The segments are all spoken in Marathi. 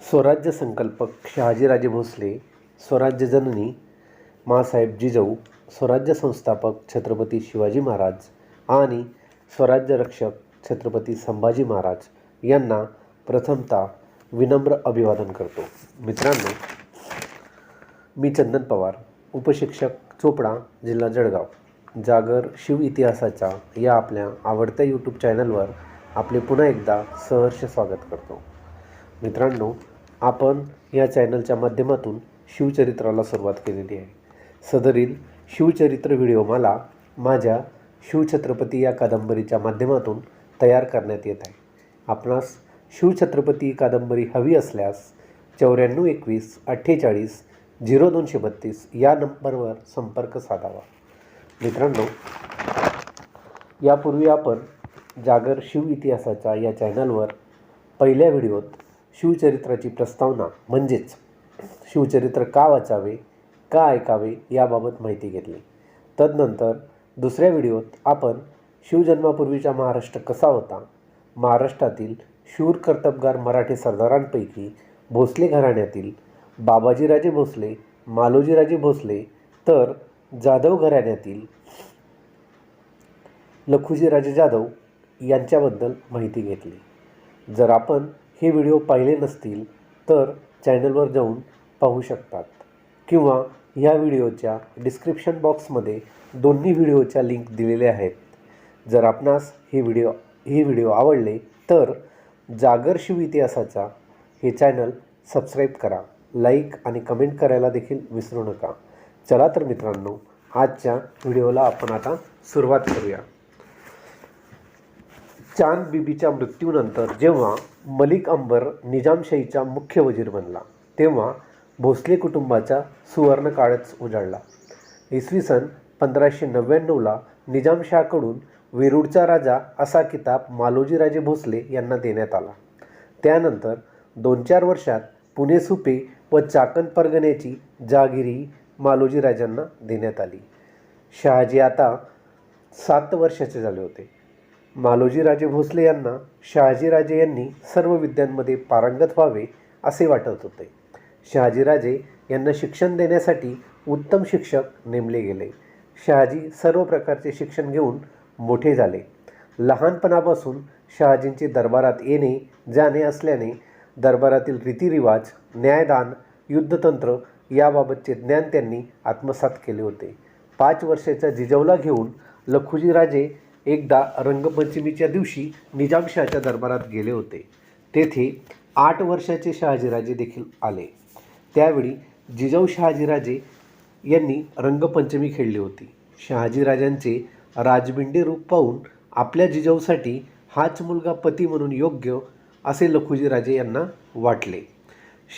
स्वराज्य संकल्पक शहाजीराजे भोसले स्वराज्य जननी माँसाहेब जिजाऊ स्वराज्य संस्थापक छत्रपती शिवाजी महाराज आणि स्वराज्य रक्षक छत्रपती संभाजी महाराज यांना प्रथमतः विनम्र अभिवादन करतो. मित्रांनो मी चंदन पवार उपशिक्षक चोपडा जिल्हा जळगाव. जागर शिव इतिहासाच्या या आपल्या आवडत्या यूट्यूब चॅनलवर आपले पुन्हा एकदा सहर्ष स्वागत करतो. मित्रांनो आपण या चॅनलच्या माध्यमातून शिवचरित्राला सुरुवात केलेली आहे. सदरील शिवचरित्र व्हिडिओ मला माझ्या शिवछत्रपती या कादंबरीच्या माध्यमातून तयार करण्यात येत आहे. आपणास शिवछत्रपती ही कादंबरी हवी असल्यास चौऱ्याण्णव एकवीस अठ्ठेचाळीस झिरो दोनशे बत्तीस या नंबरवर संपर्क साधावा. मित्रांनो यापूर्वी आपण जागर शिव इतिहासाच्या या चॅनलवर पहिल्या व्हिडिओत शिवचरित्राची प्रस्तावना म्हणजेच शिवचरित्र का वाचावे का ऐकावे याबाबत माहिती घेतली. तदनंतर दुसऱ्या व्हिडिओत आपण शिवजन्मापूर्वीचा महाराष्ट्र कसा होता महाराष्ट्रातील शूर कर्तबगार मराठी सरदारांपैकी भोसले घराण्यातील बाबाजीराजे भोसले मालोजीराजे भोसले तर जाधव घराण्यातील लखुजीराजे जाधव यांच्याबद्दल माहिती घेतली. जर आपण हे व्हिडिओ पाहिले नसतील तर चॅनलवर जाऊन पाहू शकतात. किंवा ह्या व्हिडिओच्या डिस्क्रिप्शन बॉक्समध्ये दोन्ही व्हिडिओच्या लिंक दिलेल्या आहेत. जर आपणास हे व्हिडिओ हे व्हिडिओ आवडले तर जागर शिव इतिहासाचा हे चॅनल सबस्क्राईब करा. लाईक आणि कमेंट करायला देखील विसरू नका. चला तर मित्रांनो आजच्या व्हिडिओला आपण आता सुरुवात करूया. चांद बीबीच्या मृत्यूनंतर जेव्हा मलिक अंबर निजामशाहीचा मुख्य वजीर बनला तेव्हा भोसले कुटुंबाचा सुवर्णकाळच उजाडला इसवी सन पंधराशे नव्याण्णवला निजामशाहकडून वेरूळचा राजा असा किताब मालोजीराजे भोसले यांना देण्यात आला. त्यानंतर दोन चार वर्षात पुणे सुपे व चाकण परगण्याची जहागिरी मालोजीराजांना देण्यात आली. शहाजी आता सात वर्षाचे झाले होते. मालोजीराजे भोसले यांना शहाजीराजे यांनी सर्व विद्यांमध्ये पारंगत व्हावे असे वाटत होते. शहाजीराजे यांना शिक्षण देण्यासाठी उत्तम शिक्षक नेमले गेले. शहाजी सर्व प्रकारचे शिक्षण घेऊन मोठे झाले. लहानपणापासून शहाजींचे दरबारात येणे जाणे असल्याने दरबारातील रीतिरिवाज न्यायदान युद्धतंत्र याबाबतचे ज्ञान त्यांनी आत्मसात केले होते. पाच वर्षाच्या जिजवला घेऊन लखुजीराजे एकदा रंगपंचमीच्या दिवशी निजामशाहच्या दरबारात गेले होते. तेथे आठ वर्षाचे शहाजीराजे देखील आले. त्यावेळी जिजाऊ शहाजीराजे यांनी रंगपंचमी खेळली होती. शहाजीराजांचे राजबिंडे रूप पाहून आपल्या जिजाऊसाठी हाच मुलगा पती म्हणून योग्य असे लखुजीराजे यांना वाटले.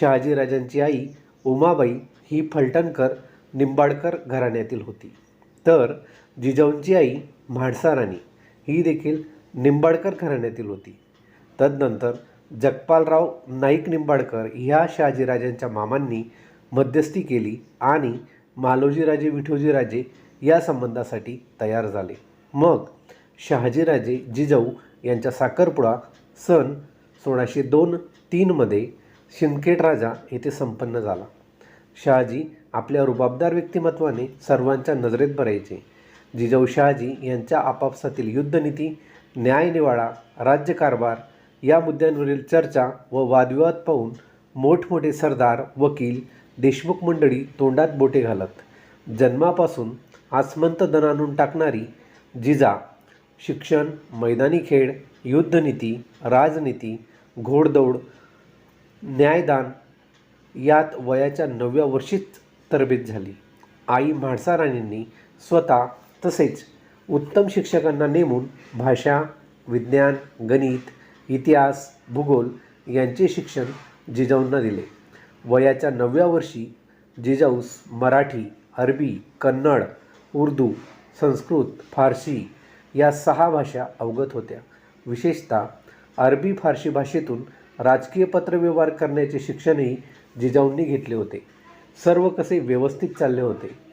शहाजीराजांची आई उमाबाई ही फलटणकर निंबाडकर घराण्यातील होती. तर जिजाऊंची आई म्हाडसाराणी ही देखील निंबाडकर घराण्यातील होती. तदनंतर जगपालराव नाईक निंबाडकर ह्या शहाजीराजांच्या मामांनी मध्यस्थी केली आणि मालोजीराजे विठोजीराजे या संबंधासाठी तयार झाले. मग शहाजीराजे जिजाऊ यांच्या साखरपुडा सन सोळाशे दोन तीनमध्ये शिंदखेड राजा येथे संपन्न झाला. शहाजी आपल्या रुबाबदार व्यक्तिमत्वाने सर्वांच्या नजरेत भरायचे जिजाऊ शहाजी यांच्या आपापसातील युद्धनीती न्यायनिवाडा राज्यकारभार या मुद्द्यांवरील चर्चा व वादविवाद पाहून मोठमोठे सरदार वकील देशमुख मंडळी तोंडात बोटे घालत जन्मापासून आसमंत दण टाकणारी जिजा शिक्षण मैदानी खेळ युद्धनीती राजनीती घोडदौड न्यायदान यात वयाच्या नवव्या वर्षीच तरबेत झाली. आई म्हाडसा राणींनी स्वतः तसेच उत्तम शिक्षकांना नेमून भाषा विज्ञान गणित इतिहास भूगोल यांचे शिक्षण जिजाऊंना दिले. वयाच्या नवव्या वर्षी जिजाऊस मराठी अरबी कन्नड उर्दू संस्कृत फारसी या सहा भाषा अवगत होत्या. विशेषतः अरबी फारसी भाषेतून राजकीय पत्रव्यवहार करण्याचे शिक्षणही जिजाऊंनी घेतले होते. सर्व कसे व्यवस्थित चालले होते?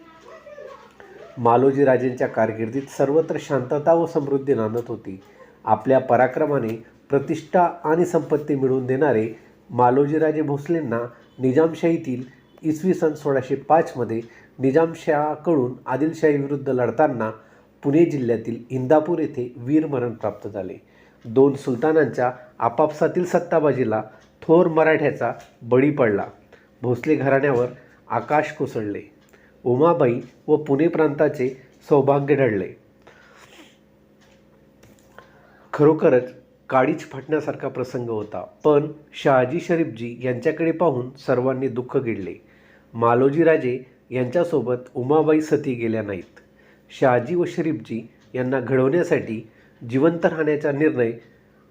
मालोजीराजेंच्या कारकिर्दीत सर्वत्र शांतता व समृद्धी नांदत होती. आपल्या पराक्रमाने प्रतिष्ठा आणि संपत्ती मिळवून देणारे मालोजीराजे भोसलेंना निजामशाहीतील इसवी सन सोळाशे पाचमध्ये निजामशाहाकडून आदिलशाहीविरुद्ध लढताना पुणे जिल्ह्यातील इंदापूर येथे वीरमरण प्राप्त झाले. दोन सुलतानांच्या आपापसातील सत्ताबाजीला थोर मराठ्याचा बळी पडला. भोसले घराण्यावर आकाश कोसळले. उमाबाई व पुणे प्रांताचे सौभाग्य ढळले. खरोखरच काडीच फाटण्यासारखा प्रसंग होता. पण शहाजी शरीफजी यांच्याकडे पाहून सर्वांनी दुःख गिळले. मालोजीराजे यांच्यासोबत उमाबाई सती गेल्या नाहीत. शहाजी व शरीफजी यांना घडवण्यासाठी जिवंत राहण्याचा निर्णय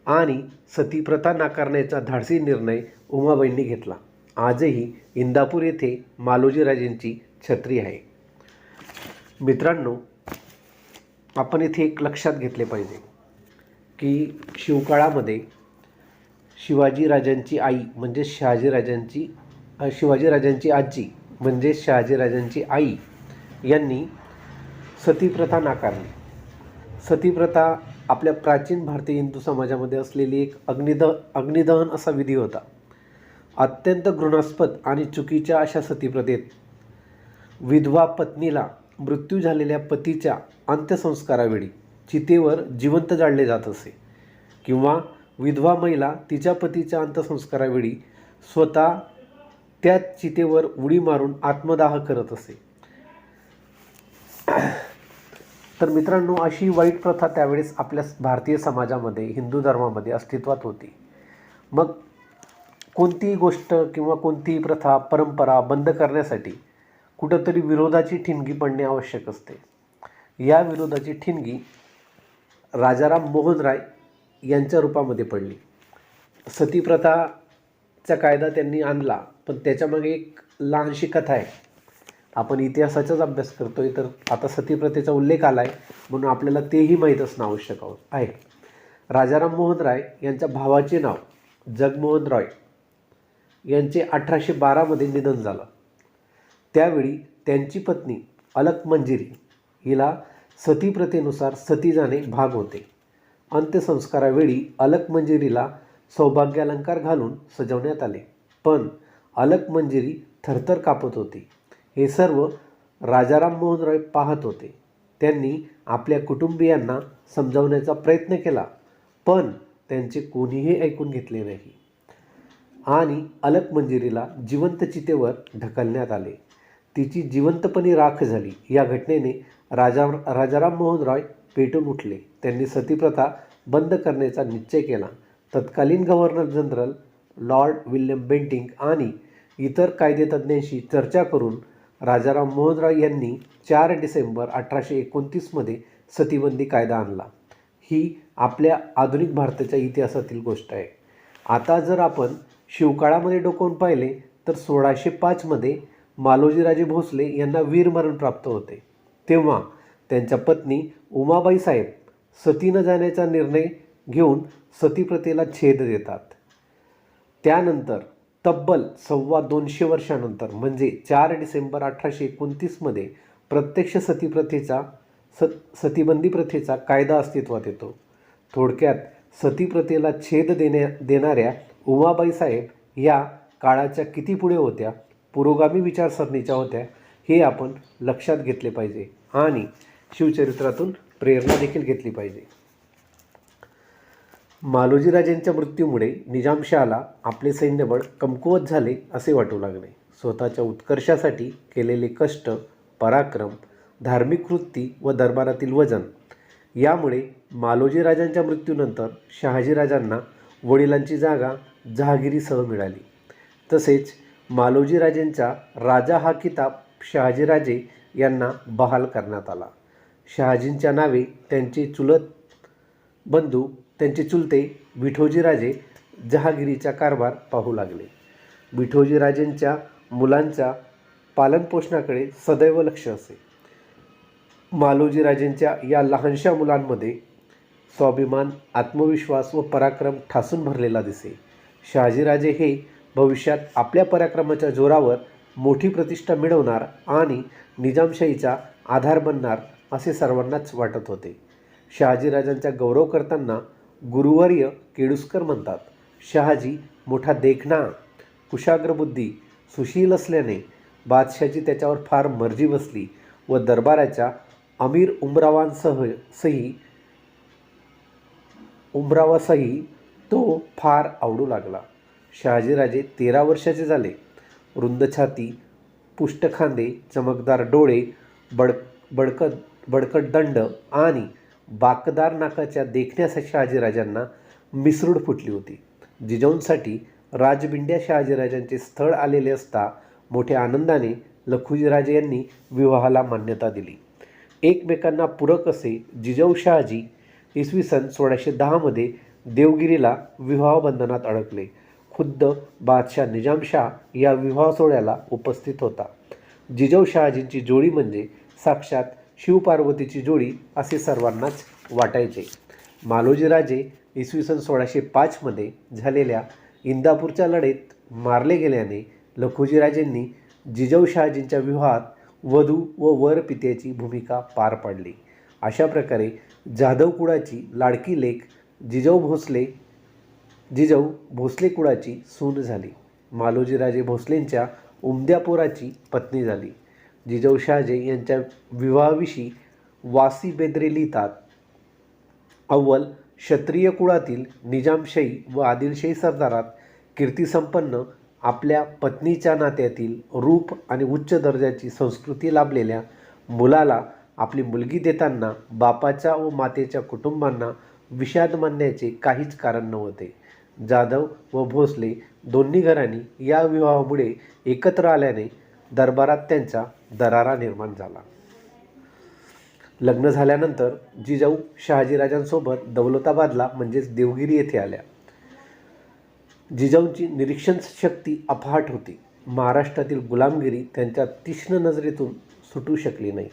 आणि सती प्रथा नाकारण्याचा धाडसी निर्णय उमाबाईंनी घेतला. आजही इंदापूर येथे मालोजीराजेंची छत्री आहे. मित्रांनो आपण इथे एक लक्षात घेतले पाहिजे की शिवकाळामध्ये शिवाजीराजांची आई म्हणजे शहाजीराजांची शिवाजीराजांची आजी म्हणजे शहाजीराजांची आई यांनी सतीप्रथा नाकारली. सतीप्रथा आपल्या प्राचीन भारतीय हिंदू समाजामध्ये असलेली एक अग्निद अग्निदहन असा विधी होता. अत्यंत घृणास्पद आणि चुकीच्या अशा सतीप्रथेत विधवा पत्नीला मृत्यू झालेल्या पतीच्या अंत्यसंस्कारावेळी चितेवर जिवंत जाळले जात असे. किंवा विधवा महिला तिच्या पतीच्या अंत्यसंस्कारावेळी स्वतः त्या चितेवर उडी मारून आत्मदाह करत असे. तर मित्रांनो अशी वाईट प्रथा त्यावेळेस आपल्या भारतीय समाजामध्ये हिंदू धर्मामध्ये अस्तित्वात होती. मग कोणतीही गोष्ट किंवा कोणतीही प्रथा परंपरा बंद करण्यासाठी कुठंतरी विरोधाची ठिणगी पडणे आवश्यक असते. या विरोधाची ठिणगी राजाराम मोहन राय यांच्या रूपामध्ये पडली. सतीप्रथाचा कायदा त्यांनी आणला पण त्याच्यामागे एक लहानशी कथा आहे. आपण इतिहासाचाच अभ्यास करतोय तर आता सतीप्रथेचा उल्लेख आला आहे म्हणून आपल्याला तेही माहीत असणं आवश्यक आहे राजाराम मोहन राय यांच्या भावाचे नाव जगमोहन रॉय यांचे अठराशे बारामध्ये निधन झालं. त्यावेळी त्यांची पत्नी अलक मंजिरी हिला सतीप्रथेनुसार सती जाणे भाग होते. अंत्यसंस्कारावेळी अलक मंजिरीला सौभाग्यालंकार घालून सजवण्यात आले. पण अलक मंजिरी थरथर कापत होती. हे सर्व राजाराम मोहन रॉय पाहत होते. त्यांनी आपल्या कुटुंबियांना समजावण्याचा प्रयत्न केला पण त्यांचे कोणीही ऐकून घेतले नाही. आणि अलक मंजिरीला जिवंत चितेवर ढकलण्यात आले. तिची जिवंतपणी राख झाली. या घटनेने राजा राजाराम मोहन रॉय पेटून उठले. त्यांनी सतीप्रथा बंद करण्याचा निश्चय केला. तत्कालीन governor general lord William Bentinck आणि इतर कायदेतज्ञांशी चर्चा करून राजाराम मोहन रॉय यांनी चार डिसेंबर अठराशे एकोणतीसमध्ये सतीबंदी कायदा आणला. ही आपल्या आधुनिक भारताच्या इतिहासातील गोष्ट आहे. आता जर आपण शिवकाळामध्ये डोकवून पाहिले तर सोळाशे पाचमध्ये मालोजीराजे भोसले यांना वीरमरण प्राप्त होते. तेव्हा त्यांच्या पत्नी उमाबाई साहेब सती न जाण्याचा निर्णय घेऊन सतीप्रथेला छेद देतात. त्यानंतर तब्बल सव्वा दोनशे वर्षानंतर म्हणजे चार डिसेंबर अठराशे एकोणतीसमध्ये प्रत्यक्ष सतीप्रथेचा स सतीबंदी प्रथेचा कायदा अस्तित्वात येतो. थोडक्यात सतीप्रथेला छेद देण्या देणाऱ्या उमाबाई साहेब या काळाच्या किती पुढे होत्या? पुरोगामी विचारसरणीच्या होत्या हे आपण लक्षात घेतले पाहिजे आणि शिवचरित्रातून प्रेरणा देखील घेतली पाहिजे. मालोजीराजेंच्या मृत्यूमुळे निजामशहाला आपले सैन्यबळ कमकुवत झाले असे वाटू लागले. स्वतःच्या उत्कर्षासाठी केलेले कष्ट पराक्रम धार्मिक वृत्ती व दरबारातील वजन यामुळे मालोजीराजांच्या मृत्यूनंतर शहाजीराजांना वडिलांची जागा जहागिरीसह मिळाली. तसेच मालोजीराजेंचा राजा हा किताब शहाजीराजे यांना बहाल करण्यात आला. शहाजींच्या नावे त्यांचे चुलत बंधू त्यांचे चुलते विठोजीराजे जहागिरीचा कारभार पाहू लागले. विठोजीराजेंच्या मुलांच्या पालनपोषणाकडे सदैव लक्ष असे. मालोजीराजेंच्या या लहानशा मुलांमध्ये स्वाभिमान आत्मविश्वास व पराक्रम ठासून भरलेला दिसे. शहाजीराजे हे भविष्यात आपल्या पराक्रमाच्या जोरावर मोठी प्रतिष्ठा मिळवणार आणि निजामशाहीचा आधार बनणार असे सर्वांनाच वाटत होते. शहाजीराजांचा गौरव करताना गुरुवर्य केडुस्कर म्हणतात शहाजी मोठा देखणा कुशाग्रबुद्धी सुशील असल्याने बादशाची त्याच्यावर फार मर्जी बसली व दरबाराच्या अमीर उमरावांसह सही उमरावासही तो फार आवडू लागला. शहाजीराजे तेरा वर्षाचे झाले. रुंद छाती पुष्ट खांदे चमकदार डोळे बड बडकत बडकट दंड आणि बाकदार नाकाच्या देखण्यासाठी शहाजीराजांना मिसरूड फुटली होती. जिजाऊंसाठी राजबिंड्या शहाजीराजांचे स्थळ आलेले असता मोठ्या आनंदाने लखुजीराजे यांनी विवाहाला मान्यता दिली. एकमेकांना पूरक असे जिजाऊ शहाजी इसवी सन सोळाशे दहामध्ये देवगिरीला विवाह बंधनात अडकले. खुद्द बादशाह निजामशाह या विवाह सोहळ्याला उपस्थित होता. जिजाऊ शहाजींची जोडी म्हणजे साक्षात शिवपार्वतीची जोडी असे सर्वांनाच वाटायचे. मालोजीराजे इसवी सन सोळाशे पाचमध्ये झालेल्या इंदापूरच्या लढेत मारले गेल्याने लखुजीराजेंनी जिजाऊ शहाजींच्या विवाहात वधू व वर पित्याची भूमिका पार पाडली. अशा प्रकारे जाधव कुळाची लाडकी लेख जिजाऊ भोसले जिजाऊ भोसले कुळाची सून झाली. मालोजीराजे भोसलेंच्या उमद्यापुराची पत्नी झाली. जिजाऊ शहाजे यांच्या विवाहाविषयी वासी बेद्रे लिहितात. अव्वल क्षत्रिय कुळातील निजामशाही व आदिलशाही सरदारात कीर्तीसंपन्न आपल्या पत्नीच्या नात्यातील रूप आणि उच्च दर्जाची संस्कृती लाभलेल्या मुलाला आपली मुलगी देताना बापाच्या व मातेच्या कुटुंबांना विषाद मानण्याचे काहीच कारण नव्हते. जाधव व भोसले दोन्ही घरांनी या विवाहामुळे एकत्र आल्याने दरबारात त्यांचा दरारा निर्माण झाला. लग्न झाल्यानंतर जिजाऊ शहाजीराजांसोबत दौलताबादला म्हणजेच देवगिरी येथे आल्या. जिजाऊंची निरीक्षण शक्ती अफाट होती. महाराष्ट्रातील गुलामगिरी त्यांच्या तीक्ष्ण नजरेतून सुटू शकली नाही.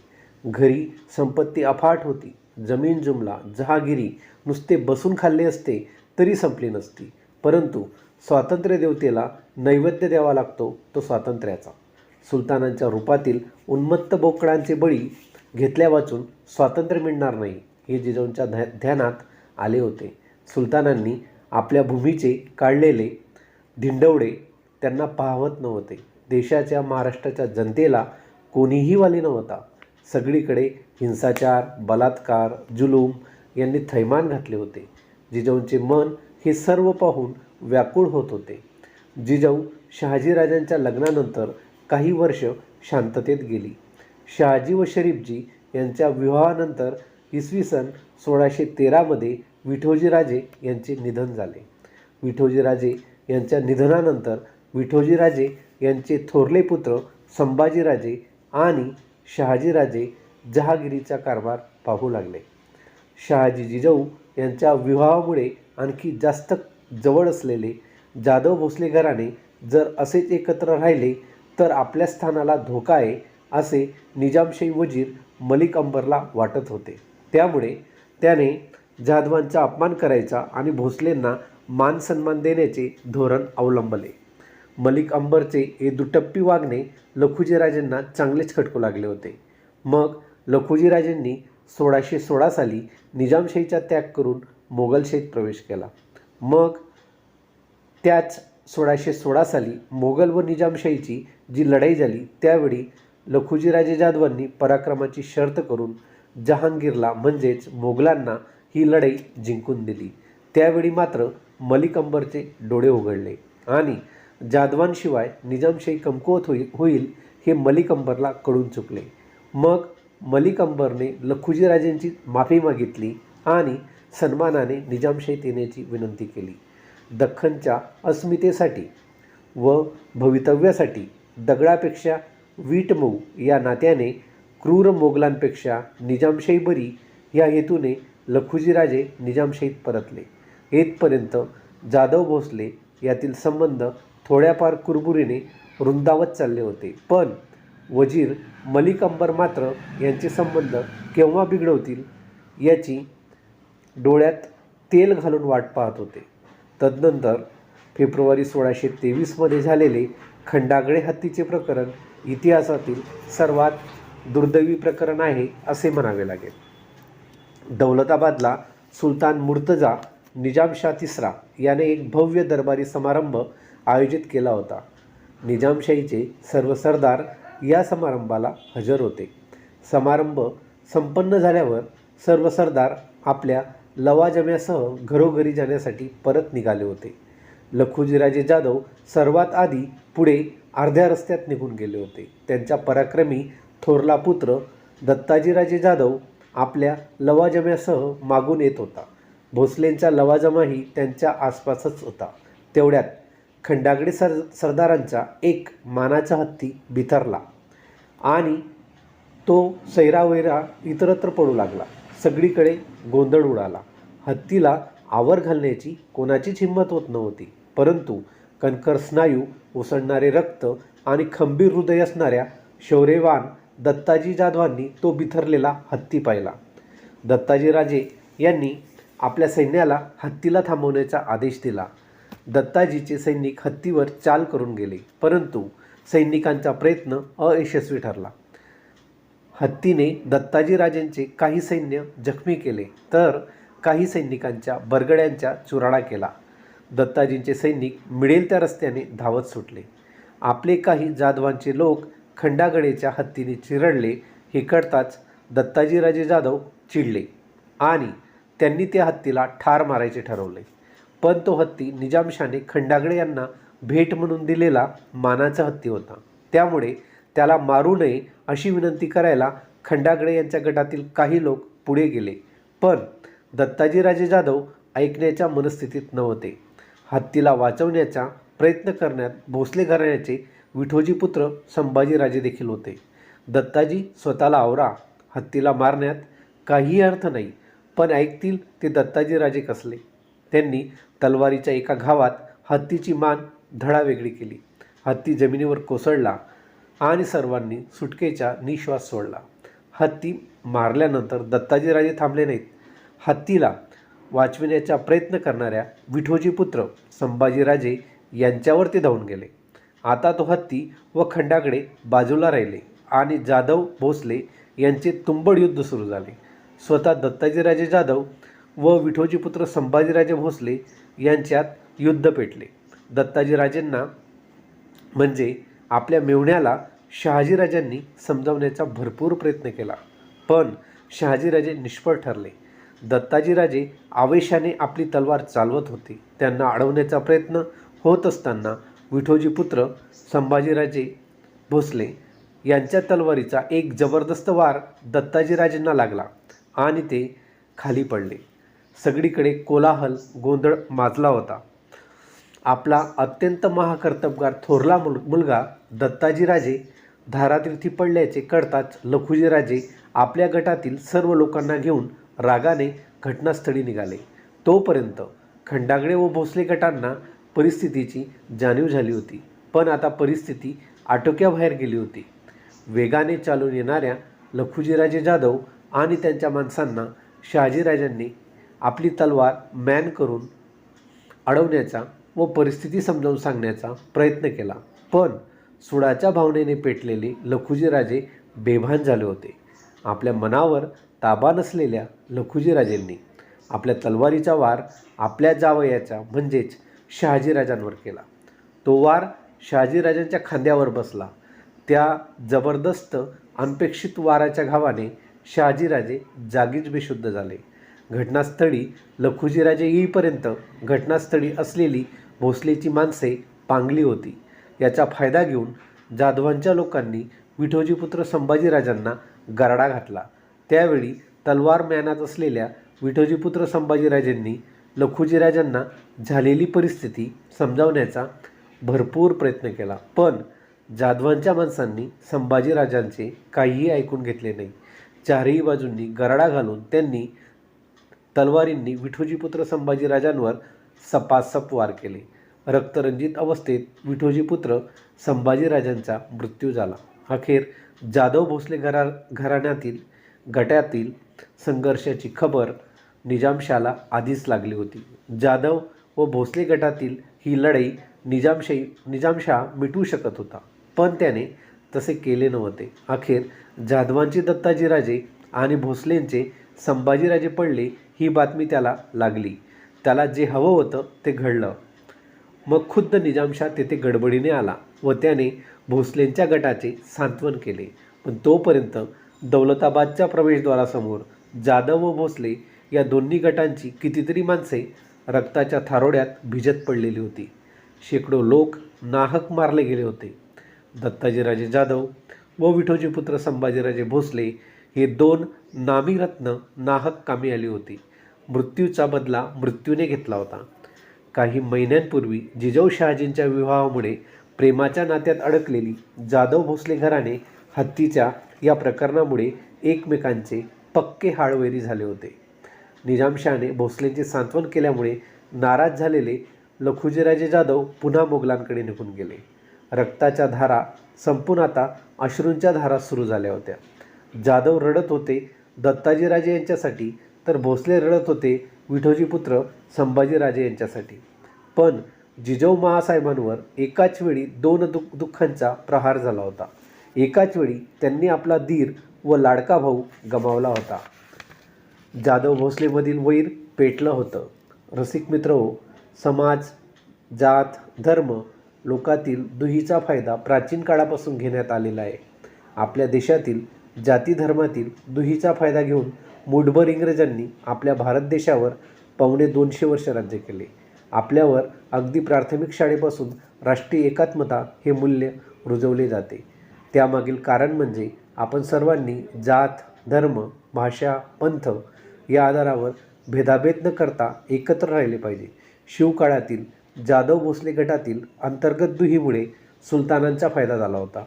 घरी संपत्ती अफाट होती. जमीन जुमला जहागिरी नुसते बसून खाल्ले असते तरी संपली नसती. परंतु स्वातंत्र्य देवतेला नैवेद्य द्यावा लागतो तो स्वातंत्र्याचा. सुलतानांच्या रूपातील उन्मत्त बोकडांचे बळी घेतल्या वाचून स्वातंत्र्य मिळणार नाही हे जिजाऊंच्या ध्या ध्यानात आले होते. सुलतानांनी आपल्या भूमीचे काढलेले धिंडवडे त्यांना पाहवत नव्हते. देशाच्या महाराष्ट्राच्या जनतेला कोणीही वाली नव्हता. सगळीकडे हिंसाचार बलात्कार जुलूम यांनी थैमान घातले होते. जिजाऊंचे मन हे सर्व पाहून व्याकुळ होत होते. जिजाऊ शहाजीराजांच्या लग्नानंतर काही वर्ष शांततेत गेली. शहाजी व शरीफजी यांच्या विवाहानंतर इसवी सन सोळाशे तेरामध्ये विठोजीराजे यांचे निधन झाले. विठोजीराजे यांच्या निधनानंतर विठोजीराजे यांचे थोरले पुत्र संभाजीराजे आणि शहाजीराजे जहागिरीचा कारभार पाहू लागले. शहाजी जिजाऊ यांच्या विवाहामुळे आणखी जास्त जवळ असलेले जाधव भोसले घराणे जर असेच एकत्र राहिले तर आपल्या स्थानाला धोका आहे असे निजामशाही वजीर मलिक अंबरला वाटत होते. त्यामुळे त्याने जाधवांचा अपमान करायचा आणि भोसलेंना मान सन्मान देण्याचे धोरण अवलंबले. मलिक अंबरचे हे दुटप्पी वागणे लखुजीराजेंना चांगलेच खटकू लागले होते. मग लखुजीराजेंनी सोळाशे सोळा साली निजामशाहीचा त्याग करून मोगलशाहीत प्रवेश केला. मग त्याच सोळाशे सोळा साली मोगल व निजामशाहीची जी लढाई झाली त्यावेळी लखुजीराजे जाधवांनी पराक्रमाची शर्त करून जहांगीरला म्हणजेच मोगलांना ही लढाई जिंकून दिली. त्यावेळी मात्र मलिक अंबरचे डोळे उघडले आणि जाधवांशिवाय निजामशाही कमकुवत होईल होईल हे मलिक अंबरला कळून चुकले. मग मलिक अंबरने लखुजीराजेंची माफी मागितली आणि सन्मानाने निजामशाहीत येण्याची विनंती केली. दख्खनच्या अस्मितेसाठी व भवितव्यासाठी दगडापेक्षा वीट मऊ या नात्याने क्रूर मोगलांपेक्षा निजामशाही बरी या हेतूने लखुजीराजे निजामशाहीत परतले. येथपर्यंत जाधव भोसले यातील संबंध थोड्याफार कुरबुरीने रुंदावत चालले होते. पण वजीर मलिक अंबर मात्र यांचे संबंध केव्हा बिघडवतील याची डोळ्यात तेल घालून वाट पाहत होते. तदनंतर फेब्रुवारी सोळाशे तेवीसमध्ये झालेले खंडागळे हत्तीचे प्रकरण इतिहासातील सर्वात दुर्दैवी प्रकरण आहे असे म्हणावे लागेल. दौलताबादला सुलतान मुर्तजा निजामशाह तिसरा याने एक भव्य दरबारी समारंभ आयोजित केला होता. निजामशाहीचे सर्व सरदार या समारंभाला हजर होते. समारंभ संपन्न झाल्यावर सर्व सरदार आपल्या लवाजम्यासह घरोघरी जाण्यासाठी परत निघाले होते. लखुजीराजे जाधव सर्वात आधी पुढे अर्ध्या रस्त्यात निघून गेले होते. त्यांच्या पराक्रमी थोरला पुत्र दत्ताजीराजे जाधव आपल्या लवाजम्यासह मागून येत होता. भोसलेंचा लवाजमाही त्यांच्या आसपासच होता. तेवढ्यात खंडागडी सर सरदारांचा एक मानाचा हत्ती बिथरला आणि तो सैरावैरा इतरत्र पडू लागला. सगळीकडे गोंधळ उडाला. हत्तीला आवर घालण्याची कोणाचीच हिंमत होत नव्हती. परंतु कणकर स्नायू उसळणारे रक्त आणि खंबीर हृदय असणाऱ्या शौर्यवान दत्ताजी जाधवांनी तो बिथरलेला हत्ती पाहिला. दत्ताजी राजे यांनी आपल्या सैन्याला हत्तीला थांबवण्याचा आदेश दिला. दत्ताजीचे सैनिक हत्तीवर चाल करून गेले परंतु सैनिकांचा प्रयत्न अयशस्वी ठरला. हत्तीने दत्ताजी राजांचे काही सैन्य जखमी केले तर काही सैनिकांच्या बरगड्यांचा चुराडा केला. दत्ताजींचे सैनिक मिळेल त्या रस्त्याने धावत सुटले. आपले काही जाधवांचे लोक खंडागडेच्या हत्तीने चिरडले हे कळताच दत्ताजीराजे जाधव चिडले आणि त्यांनी त्या हत्तीला ठार मारायचे ठरवले. पण तो हत्ती निजामशाने खंडागडे यांना भेट म्हणून दिलेला मानाचा हत्ती होता. त्यामुळे त्याला मारू नये अशी विनंती करायला खंडागडे यांच्या गटातील काही लोक पुढे गेले. पण दत्ताजीराजे जाधव ऐकण्याच्या मनस्थितीत नव्हते. हत्तीला वाचवण्याचा प्रयत्न करण्यात भोसले घराण्याचे विठोजी पुत्र संभाजीराजे देखील होते. दत्ताजी स्वतःला आवरा हत्तीला मारण्यात काहीही अर्थ नाही पण ऐकतील ते दत्ताजीराजे कसले? त्यांनी तलवारीच्या एका घावात हत्तीची मान धडा वेगळी केली. हत्ती जमिनीवर कोसळला आणि सर्वांनी सुटकेचा निश्वास सोडला. हत्ती मारल्यानंतर दत्ताजीराजे थांबले नाहीत. हत्तीला वाचविण्याचा प्रयत्न करणाऱ्या विठोजी पुत्र संभाजीराजे यांच्यावर ते धावून गेले. आता तो हत्ती व खंडाकडे बाजूला राहिले आणि जाधव भोसले यांचे तुंबड युद्ध सुरू झाले. स्वतः दत्ताजीराजे जाधव व विठोजीपुत्र संभाजीराजे भोसले यांच्यात युद्ध पेटले. दत्ताजीराजेंना म्हणजे आपल्या मेवण्याला शहाजीराजांनी समजावण्याचा भरपूर प्रयत्न केला पण शहाजीराजे निष्फळ ठरले. दत्ताजीराजे आवेशाने आपली तलवार चालवत होते. त्यांना अडवण्याचा प्रयत्न होत असताना विठोजीपुत्र संभाजीराजे भोसले यांच्या तलवारीचा एक जबरदस्त वार दत्ताजीराजेंना लागला आणि ते खाली पडले. सगळीकडे कोलाहल गोंधळ माजला होता. आपला अत्यंत महाकर्तबगार थोरला मुल मुलगा दत्ताजीराजे धारातीर्थी पडल्याचे कळताच लखुजीराजे आपल्या गटातील सर्व लोकांना घेऊन रागाने घटनास्थळी निघाले. तोपर्यंत खंडागडे व भोसले गटांना परिस्थितीची जाणीव झाली होती. पण आता परिस्थिती आटोक्याबाहेर गेली होती. वेगाने चालून येणाऱ्या लखुजीराजे जाधव आणि त्यांच्या माणसांना शहाजीराजांनी आपली तलवार मॅन करून अडवण्याचा व परिस्थिती समजावून सांगण्याचा प्रयत्न केला. पण सुडाच्या भावनेने पेटलेले लखुजीराजे बेभान झाले होते. आपल्या मनावर ताबा नसलेल्या लखुजीराजेंनी आपल्या तलवारीचा वार आपल्या जावयाचा म्हणजेच शहाजीराजांवर केला. तो वार शहाजीराजांच्या खांद्यावर बसला. त्या जबरदस्त अनपेक्षित वाराच्या घावाने शहाजीराजे जागीच बेशुद्ध झाले. घटनास्थळी लखुजीराजे येईपर्यंत घटनास्थळी असलेली भोसलेची माणसे पांगली होती. याचा फायदा घेऊन जाधवांच्या लोकांनी विठोजीपुत्र संभाजीराजांना गरडा घातला. त्यावेळी तलवार म्यानात असलेल्या विठोजीपुत्र संभाजीराजेंनी लखुजीराजांना झालेली परिस्थिती समजावण्याचा भरपूर प्रयत्न केला. पण जाधवांच्या माणसांनी संभाजीराजांचे काहीही ऐकून घेतले नाही. चारही बाजूंनी गरडा घालून त्यांनी तलवारींनी विठोजीपुत्र संभाजीराजांवर सपासप वार केले. रक्तरंजित अवस्थेत विठोजीपुत्र संभाजीराजांचा मृत्यू झाला. अखेर जाधव भोसले घरा घराण्यातील गटातील संघर्षाची खबर निजामशाला आधीच लागली होती. जाधव व भोसले गटातील ही लढाई निजामशाही निजामशाह मिटवू शकत होता पण त्याने तसे केले नव्हते. अखेर जाधवांचे दत्ताजीराजे आणि भोसलेंचे संभाजीराजे पडले ही बातमी त्याला लागली. त्याला जे हवं होतं ते घडलं. मग खुद्द निजामशाह तेथे गडबडीने आला व त्याने भोसलेंच्या गटाचे सांत्वन केले. पण तोपर्यंत दौलताबादच्या प्रवेशद्वारासमोर जाधव व भोसले या दोन्ही गटांची कितीतरी माणसे रक्ताच्या थारोड्यात भिजत पडलेली होती. शेकडो लोक नाहक मारले गेले होते. दत्ताजीराजे जाधव व विठोजीपुत्र संभाजीराजे भोसले हे दोन नामी रत्न नाहक कामी आली होती. मृत्यूचा बदला मृत्यूने घेतला होता. काही महिन्यांपूर्वी जिजाऊ शहाजींच्या विवाहामुळे प्रेमाच्या नात्यात अडकलेली जाधव भोसले घराणे हत्तीच्या या प्रकरणामुळे एकमेकांचे पक्के हाळवेरी झाले होते. निजामशहाने भोसलेंचे सांत्वन केल्यामुळे नाराज झालेले लखुजीराजे जाधव पुन्हा मोगलांकडे निघून गेले. रक्ताच्या धारा संपून आता अश्रूंच्या धारा सुरू झाल्या होत्या. जाधव रडत होते दत्ताजीराजे यांच्यासाठी तर भोसले रडत होते विठोजीपुत्र संभाजीराजे यांच्यासाठी. पण जिजाऊ महासाहेबांवर एकाच वेळी दोन दुःख दुःखांचा प्रहार झाला होता. एकाच वेळी त्यांनी आपला धीर व लाडका भाऊ गमावला होता. जाधव भोसलेमधील वैर पेटलं होतं. रसिक मित्र हो समाज जात धर्म लोकातील दुहीचा फायदा प्राचीन काळापासून घेण्यात आलेला आहे. आपल्या देशातील जाती धर्मातील दुहीचा फायदा घेऊन मुठभर इंग्रजांनी आपल्या भारत देशावर पावणे दोनशे वर्ष राज्य केले. आपल्यावर अगदी प्राथमिक शाळेपासून राष्ट्रीय एकात्मता हे मूल्य रुजवले जाते. त्यामागील कारण म्हणजे आपण सर्वांनी जात धर्म भाषा पंथ या आधारावर भेदाभेद न करता एकत्र राहिले पाहिजे. शिवकाळातील जाधव भोसले गटातील अंतर्गत दुहीमुळे सुलतानांचा फायदा झाला होता.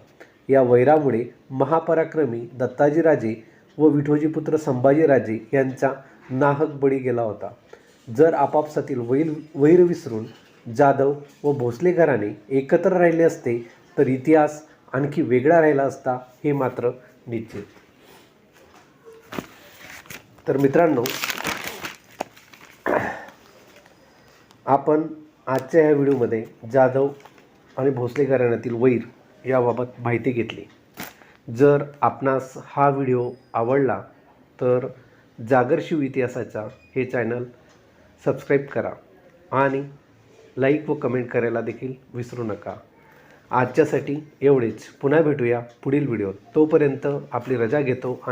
या वैरामुळे महापराक्रमी दत्ताजीराजे व विठोजीपुत्र संभाजीराजे यांचा नाहक बळी गेला होता. जर आपापसातील वैर वैर विसरून जाधव व भोसले घराणे एकत्र राहिले असते तर इतिहास आणखी वेगळा राहिला असता हे मात्र निश्चित. तर मित्रांनो आपण आजच्या ह्या व्हिडिओमध्ये जाधव आणि भोसले घराण्यातील वैर याबाबत माहिती घेतली. जर आपणास हा व्हिडिओ आवडला तर जागरशिव इतिहासाचा हे चॅनल सबस्क्राईब करा आणि लाईक व कमेंट करायला देखील विसरू नका. आजच्यासाठी एवढेच. पुन्हा भेटूया पुढील व्हिडिओत. तोपर्यंत आपली रजा घेतो